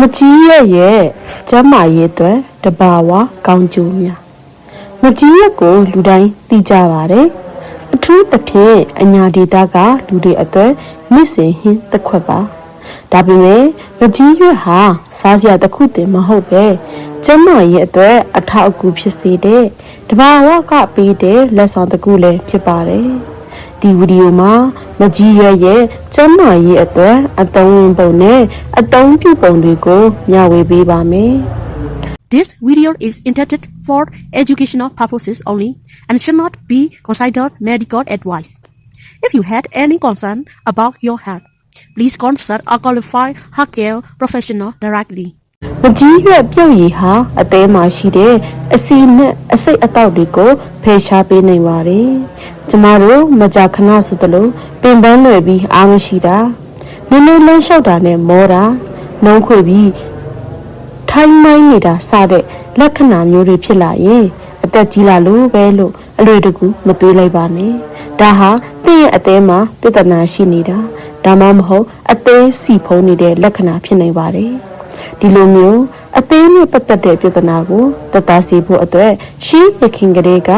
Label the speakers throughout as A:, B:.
A: မကြီးရဲ့ရဲ့ကျမ်းမာရေးအတွက်တဘာဝကောင်းကျိုးများမကြီးရက်ကိုလူတိုင်းသိကြပါတယ်အထူးသဖြင့်အညာဒေတာကလူတွေအတွက်မြစ်စင်ဟင်းတစ်ခွက်ပါဒါပေမဲ့မကြီးရွက်ဟာစားစရာတစ်ခုတည်းမဟုတ်ပဲကျမ်းမာရေးအတွက်အထောက်အကူဖြစ်စေတဲ့တဘာဝကပေးတဲ့လက်ဆောင်တစ်ခုလည်းဖြစ်ပါတယ် ဒီဗီဒီယိုမှာမကြီးရွက်ရဲ့ကျမ်းမာရေးအတွက်အသုံးဝင်ပုံနဲ့အသုံးပြုပုံတွေကိုမျှဝေပေးပါမယ်။
B: This video is intended for educational purposes only and should not be considered medical advice. If you had any concern about your health, please consult a qualified healthcare professional directly.
A: မကြီးရွက်ပြုတ်ရည်ဟာအသေးမှရှိတဲ့အစီနဲ့အစိတ်အတောက်တွေကိုဖယ်ရှားပေးနိုင်ပါတယ်။ကျမတို့မကြာခဏဆိုသလိုပင်ပန်းလွယ်ပြီးအားမရှိတာနည်းနည်းလမ်းလျှောက်တာနဲ့မောတာနှုံးခွေပြီးထိုင်းမိုင်းနေတာစတဲ့လက္ခဏာမျိုးတွေဖြစ်လာရင်အသက်ကြီးလာလို့ပဲလို့အလွယ်တကူမတွေးလိုက်ပါနဲ့။ဒါဟာသင်ရဲ့အသေးမှာပြဿနာရှိနေတာဒါမှမဟုတ်အသေးစီဖုံးနေတဲ့လက္ခဏာဖြစ်နေပါတယ်။ ဒီလိုမျိုးအသေးနဲ့ပတ်သက်တဲ့ပြဿနာကိုတသားစီဖို့အတွက်ရှင်းရခင်ကလေးက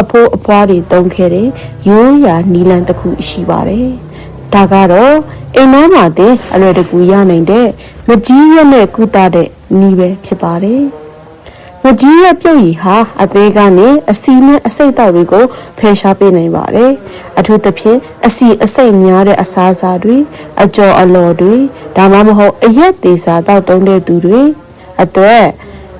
A: အဖိုးအဖွားတွေတုံးခဲ့တဲ့ရိုးရာနီလန်တစ်ခုရှိပါတယ်။ဒါကတော့အိမ်နာမှာတဲ့အလွယ်တကူရနိုင်တဲ့မကြီးရွက်နဲ့ကုသတဲ့နီးပဲဖြစ်ပါတယ်။ မကြီးရွက်ပြုတ်ရည်ဟာအသေးကနေအစီနဲ့အစိတ်တောက်တွေကိုဖယ်ရှားပေးနိုင်ပါတယ်။အထူးသဖြင့်အစီအစိတ်များတဲ့အစားအစာတွေအကျော်အလော်တွေဒါမှမဟုတ်အရက်သေးစာတောက်တုံးတဲ့သူတွေအတွက်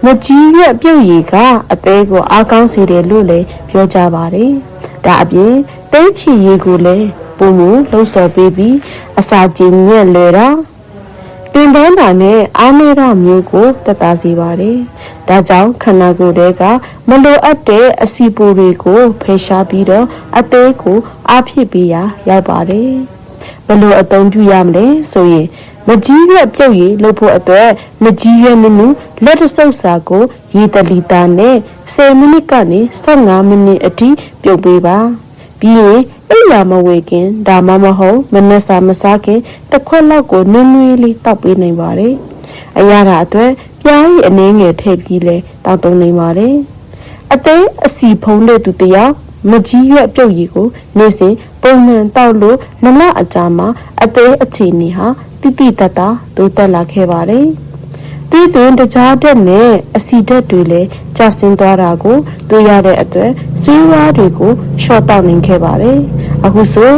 A: မကြီးရွက်ပြုတ်ရည်ကအသေးကိုအားကောင်းစေတယ်လို့လည်းပြောကြပါတယ်။ဒါအပြင်တဲချီရည်ကိုလည်းပုံမှုလှုပ်ဆော်ပေးပြီးအစာကျဉ်ညက်လွယ်တာပင်ပန်းတာနဲ့အားနည်းတာမျိုးကိုတက်တာစေပါတယ်။ ဒါကြောင့်ခန္ဓာကိုယ်ထဲကမလိုအပ်တဲ့အစီပူတွေကိုဖယ်ရှားပြီးတော့အသေးကိုအားဖြစ်ပေးရရောက်ပါတယ်။ဘယ်လိုအသုံးပြုရမလဲဆိုရင်မကြီးရွက်ပြုတ်ရည်လုပ်ဖို့အတွက်မကြီးရွက်နုနုလက်တဆုပ်စာကိုရေတလီတာနဲ့10မိနစ်ကနေ15မိနစ်အထိပြုတ်ပေးပါပြီးရင်အိပ်ယာမဝေခင်ဒါမှမဟုတ်မနက်စာမစားခင်တစ်ခွက်လောက်ကိုနွနွေးလေးတောက်ပေးနိုင်ပါတယ်အရာတာအတွက် ပြားရည်အနှင်းငယ်ထည့်ပြီးလဲတောက်သုံးနိုင်ပါတယ်အသေးအစီဖုံးတဲ့သူတယောက်မကြီးရွက်ပြုတ်ရည်ကိုနေ့စဉ်ပုံမှန်တောက်လို့နလအကြာမှာအသေးအခြေအနေဟာတိတိတတ်တာတိုးတက်လာခဲ့ပါတယ်။တီးသွင်းတကြားတက်နဲ့အစီဓာတ်တွေလည်းကျဆင်းသွားတာကိုတွေ့ရတဲ့အတွက်ဆွေးဝါးတွေကိုရှော့တောက်နိုင်ခဲ့ပါတယ်။အခုဆို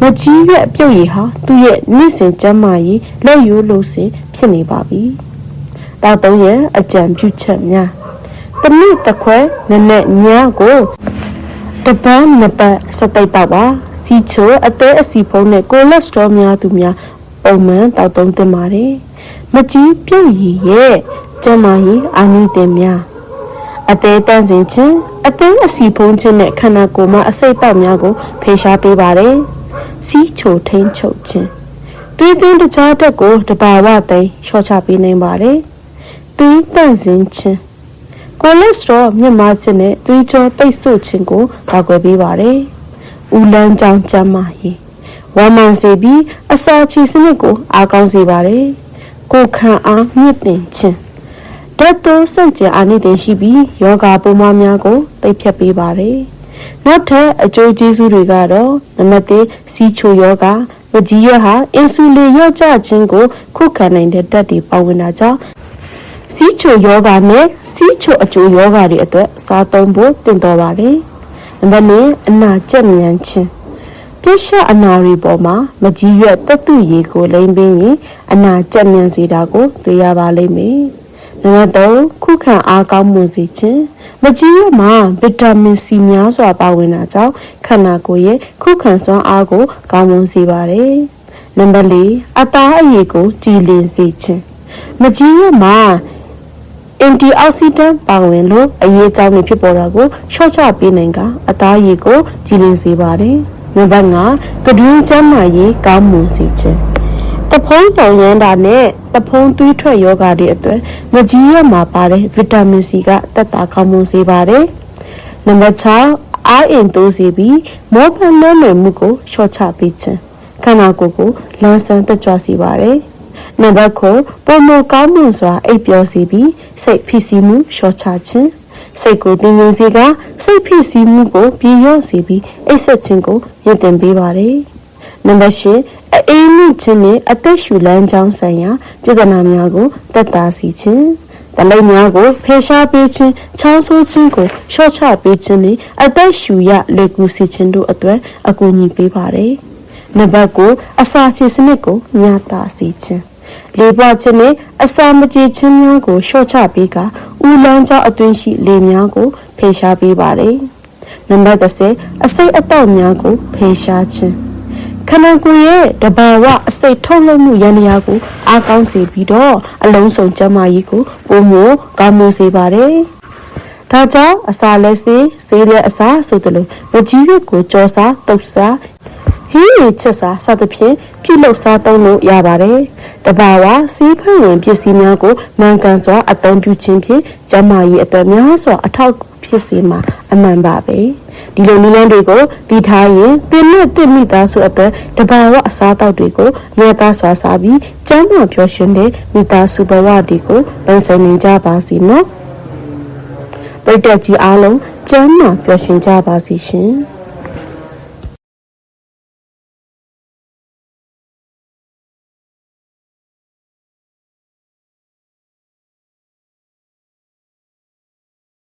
A: မကြီးရွက်ပြုတ်ရည်ဟာသူ့ရဲ့နေ့စဉ်ကျန်းမာရေးလက်ရိုးလို့စင်ဖြစ်နေပါပြီ။ တောက်သုံးရဲ့အကြံပြုချက်များတမိတစ်ခွဲနက်နက်ညကိုတပန်းနှစ်ပတ်စက်တိတ်တော့ပါစီချိုအသေးအစီဖုံးနဲ့ကိုလက်စထရောများသူများပုံမှန်တောက်သုံးသင့်ပါတယ်မကြီးပြုတ်ရည်ရဲ့ကျန်းမာရေးအာနိသင်များအသေးတန်းစင်ခြင်းအသေးအစီဖုံးခြင်းနဲ့ခန္ဓာကိုယ်မှာအစိတ်တောက်များကိုဖေရှားပေးပါတယ်စီးချိုထိန်ချုပ်ခြင်းတွေးသွင်းတကြားတက်ကိုတဘာဝသိမ်းလျှော့ချပေးနိုင်ပါတယ် သွေးတန့်စင်ခြင်းကိုလက်စထရောမြင့်မားခြင်းနဲ့သွေးကြောပိတ်ဆို့ခြင်းကိုကာကွယ်ပေးပါတယ်။ဦးလန်းကြောင်ကျမ်းမာရေးဝမ်းမန်စေပြီးအစာချီစနစ်ကိုအားကောင်းစေပါတယ်။ကိုယ်ခံအားမြင့်တင်ခြင်းဓာတ်တိုးစန့်ကျင်အာနိသင်ရှိပြီးယောဂပုံမှန်များကိုသိပ်ဖြတ်ပေးပါတယ်။နောက်ထပ်အကျိုးကျေးဇူးတွေကတော့နံပါတ်1စီချိုယောဂမကြီးရွက်ဟာအင်ဆူလင်ရော့ကျခြင်းကိုခုခံနိုင်တဲ့ဓာတ်တွေပါဝင်တာကြောင့် စီးချိုယောဂနဲ့စီးချိုအကျိုးယောဂတွေအတွက်စားသုံးဖို့တင်တော်ပါတယ်။နံပါတ်2အနာကျက်မြန်ခြင်းပြည့်ရှအနာတွေပေါ်မှာမကြီးရွက်တက်တူရေကိုလိမ့်ပင်းရင်အနာကျက်မြန်စေတာကိုတွေ့ရပါလိမ့်မယ်။နံပါတ်3ခုခံအားကောင်းမှုစေခြင်းမကြီးရွက်မှာဗီတာမင်စီများစွာပါဝင်တာကြောင့်ခန္ဓာကိုယ်ရဲ့ခုခံစွမ်းအားကိုကောင်းမွန်စေပါတယ်။နံပါတ်4အသားအရည်ကိုကြည်လင်စေခြင်းမကြီးရွက်မှာ အန်တီအောက်ဆီဒန့်ပါဝင်လို့အရေးအကြောင်းတွေဖြစ်ပေါ်တာကိုရှော့ချပေးနိုင်ကအသားရည်ကိုကြည်လင်စေပါတယ်။နံပါတ်5ကဒင်းကျန်းမာရေးကောင်းမွန်စေခြင်းတဖုံးတောင်ရမ်းတာနဲ့တဖုံးသွေးထွက်ယောဂတွေအတွက်မကြီးရမှာပါတဲ့ဗီတာမင်စီကတက်တာကောင်းမွန်စေပါတယ်။နံပါတ်6အားအင်တိုးစေပြီးမောဖန်မဲမယ်မှုကိုရှော့ချပေးခြင်းခန္ဓာကိုယ်ကိုလန်းဆန်းတက်ကြွစေပါတယ်။ နံပါတ်9ပုံမကောင်းမွန်စွာအိပ်ပျော်စေပြီးစိတ်ဖိစီးမှုလျှော့ချခြင်းစိတ်ကိုတင်းငြိမ်စေကစိတ်ဖိစီးမှုကိုပြေလျော့စေပြီးအိပ်ဆက်ခြင်းကိုမြင့်တင်ပေးပါတယ်နံပါတ်10အေးမှုခြင်းနဲ့အသက်ရှူလမ်းကြောင်းဆိုင်ရာပြဿနာများကိုတက်တာစေခြင်းတလိပ်များကိုဖေရှားပေးခြင်းချောင်းဆိုးခြင်းကိုလျှော့ချပေးခြင်းနဲ့အသက်ရှူရလေကူစေခြင်းတို့အတွက်အကူအညီပေးပါတယ်။ နံပါတ်9အစာချေစနစ်ကိုညတာစေခြင်းလေပွားခြင်းနဲ့အစာမကြေခြင်းများကိုလျှော့ချပေးကဥလန်းကြောအတွင်းရှိလေများကိုဖေရှားပေးပါတယ်။နံပါတ်10အစိတ်အတော့များကိုဖေရှားခြင်းခန္ဓာကိုယ်ရဲ့တဘာဝအစိတ်ထုတ်လုပ်မှုရန်ရာကိုအားကောင်းစေပြီးတော့အလုံးစုံကျန်းမာရေးကိုပုံမကောင်းမွန်စေပါတယ်။ဒါကြောင့်အစာလက်စေးဈေးလက်အစာဆိုသလိုမကြီးရွက်ကိုကြောစားတုပ်စား ဟင်းရည်ချက်စားစသဖြင့်ပြုလုပ်စားသုံးလို့ရပါတယ်။တဘာဝစီးဖန့်ဝင်ပစ္စည်းများကိုမှန်ကန်စွာအသုံးပြုခြင်းဖြင့်ကျန်းမာရေးအတွက်များစွာအထောက်အကူဖြစ်စေမှာအမှန်ပါပဲ။ဒီလိုနည်းလမ်းတွေကိုသိထားရင်တင်းနဲ့တင့်မိသားစုအတွက်တဘာဝအစားအသောက်တွေကိုမြတ်သားစွာစားပြီးကျန်းမာပျော်ရွှင်တဲ့မိသားစုဘဝတွေကိုပိုင်ဆိုင်နိုင်ကြပါစေနော်။ပရိသတ်ကြီးအားလုံးကျမ်းမာပျော်ရွှင်ကြပါစေရှင်။